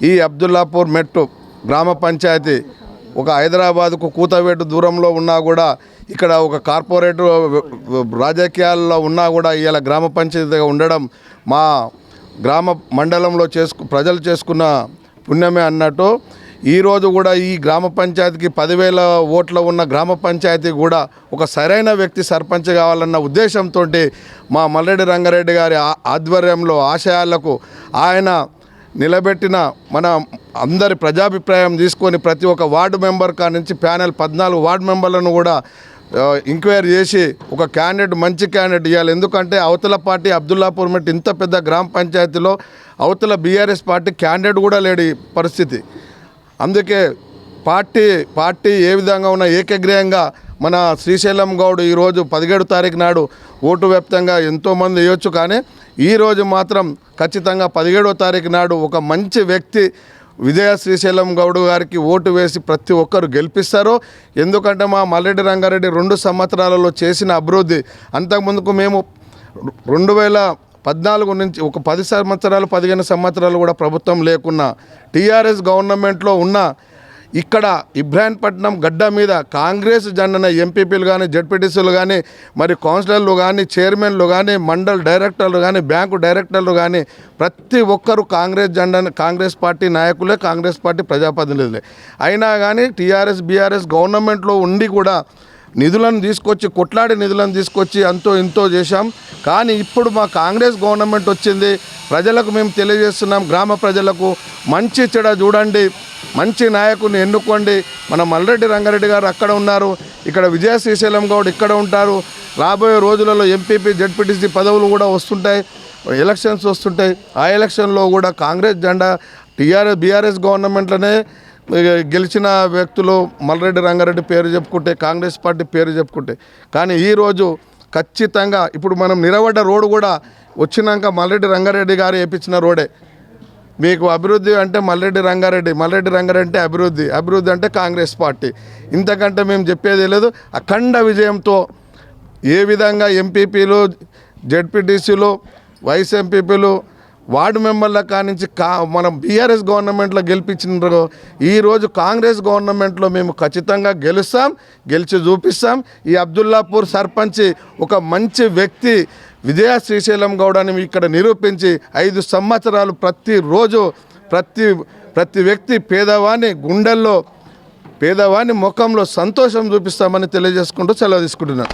ఈ అబ్దుల్లాపూర్ మెట్టు గ్రామ పంచాయతీ ఒక హైదరాబాద్కు కూతవేటు దూరంలో ఉన్నా కూడా ఇక్కడ ఒక కార్పొరేట్ రాజకీయాల్లో ఉన్నా కూడా ఇలా గ్రామ పంచాయతీగా ఉండడం మా గ్రామ మండలంలో చేసుకు ప్రజలు చేసుకున్న పుణ్యమే అన్నట్టు ఈరోజు కూడా ఈ గ్రామ పంచాయతీకి పదివేల ఓట్ల ఉన్న గ్రామ పంచాయతీ కూడా ఒక సరైన వ్యక్తి సర్పంచ్ కావాలన్న ఉద్దేశంతో మా మల్లెడ్డి రంగారెడ్డి గారి ఆ- ఆధ్వర్యంలో ఆశయాలకు ఆయన నిలబెట్టిన మన అందరి ప్రజాభిప్రాయం తీసుకొని ప్రతి ఒక్క వార్డు మెంబర్ కా నుంచి ప్యానెల్ పద్నాలుగు వార్డు మెంబర్లను కూడా ఆ, ఎంక్వైరీ చేసి ఒక క్యాండిడేట్ మంచి క్యాండిడేట్ ఇవ్వాలి ఎందుకంటే అవతల పార్టీ అబ్దుల్లాపూర్ మెట్ ఇంత పెద్ద గ్రామ పంచాయతీలో అవతల బీఆర్ఎస్ పార్టీ క్యాండిడేట్ కూడా లేడు పరిస్థితి. అందుకే పార్టీ పార్టీ ఏ విధంగా ఉన్న ఏకగ్రీయంగా మన శ్రీశైలం గౌడ్ ఈరోజు పదిహేడు తారీఖు నాడు ఓటు వ్యాప్తంగా ఎంతోమంది వేయొచ్చు. కానీ ఈరోజు మాత్రం ఖచ్చితంగా పదిహేడో తారీఖు నాడు ఒక మంచి వ్యక్తి విజయ శ్రీశైలం గౌడు గారికి ఓటు వేసి ప్రతి ఒక్కరు గెలిపిస్తారు. ఎందుకంటే మా మల్లెడ్డి రంగారెడ్డి రెండు సంవత్సరాలలో చేసిన అభివృద్ధి. అంతకుముందుకు మేము రెండు వేల పద్నాలుగు నుంచి ఒక పది సంవత్సరాలు పదిహేను సంవత్సరాలు కూడా ప్రభుత్వం లేకున్నా టీఆర్ఎస్ గవర్నమెంట్లో ఉన్న ఇక్కడ ఇబ్రాహీంపట్నం గడ్డ మీద కాంగ్రెస్ జండన ఎంపీపీలు కానీ జడ్పీటీసీలు కానీ మరి కౌన్సిలర్లు కానీ చైర్మన్లు కానీ మండల్ డైరెక్టర్లు కానీ బ్యాంకు డైరెక్టర్లు కానీ ప్రతి ఒక్కరు కాంగ్రెస్ జెండాని కాంగ్రెస్ పార్టీ నాయకులే కాంగ్రెస్ పార్టీ ప్రజాప్రతినిధులే. అయినా కానీ టీఆర్ఎస్ బీఆర్ఎస్ గవర్నమెంట్లో ఉండి కూడా నిధులను తీసుకొచ్చి కొట్లాడి నిధులను తీసుకొచ్చి అంతో ఇంతో చేశాం. కానీ ఇప్పుడు మా కాంగ్రెస్ గవర్నమెంట్ వచ్చింది. ప్రజలకు మేము తెలియజేస్తున్నాం. గ్రామ ప్రజలకు మంచి చెడ చూడండి. మంచి నాయకుని ఎన్నుకోండి. మన మల్రెడ్డి రంగారెడ్డి గారు అక్కడ ఉన్నారు. ఇక్కడ విజయ శ్రీశైలం గౌడ్ ఇక్కడ ఉంటారు. రాబోయే రోజులలో ఎంపీపీ జడ్పీటీసీ పదవులు కూడా వస్తుంటాయి. ఎలక్షన్స్ వస్తుంటాయి. ఆ ఎలక్షన్లో కూడా కాంగ్రెస్ జెండా టీఆర్ఎస్ బీఆర్ఎస్ గవర్నమెంట్లోనే గెలిచిన వ్యక్తులు మల్రెడ్డి రంగారెడ్డి పేరు చెప్పుకుంటే కాంగ్రెస్ పార్టీ పేరు చెప్పుకుంటే. కానీ ఈరోజు ఖచ్చితంగా ఇప్పుడు మనం నిలబడ్డ రోడ్డు కూడా వచ్చినాక మల్రెడ్డి రంగారెడ్డి గారు వేయించిన రోడే. మీకు అభివృద్ధి అంటే మల్లెడ్డి రంగారెడ్డి మల్లెడ్డి రంగారెడ్డి అంటే అభివృద్ధి అభివృద్ధి అంటే కాంగ్రెస్ పార్టీ. ఇంతకంటే మేము చెప్పేది లేదు. అఖండ విజయంతో ఏ విధంగా ఎంపీపీలు జెడ్పీటీసీలు వైస్ ఎంపీపీలు వార్డు మెంబర్ల కానించి కా మనం బీఆర్ఎస్ గవర్నమెంట్లో గెలిపించినారో. ఈరోజు కాంగ్రెస్ గవర్నమెంట్లో మేము ఖచ్చితంగా గెలుస్తాం గెలిచి చూపిస్తాం. ఈ అబ్దుల్లాపూర్ సర్పంచ్ ఒక మంచి వ్యక్తి విజయ శ్రీశైలం గౌడని అని ఇక్కడ నిరూపించి ఐదు సంవత్సరాలు ప్రతిరోజు ప్రతి ప్రతి వ్యక్తి పేదవాని గుండెల్లో పేదవాని ముఖంలో సంతోషం చూపిస్తామని తెలియజేసుకుంటూ సెలవు తీసుకుంటున్నాను.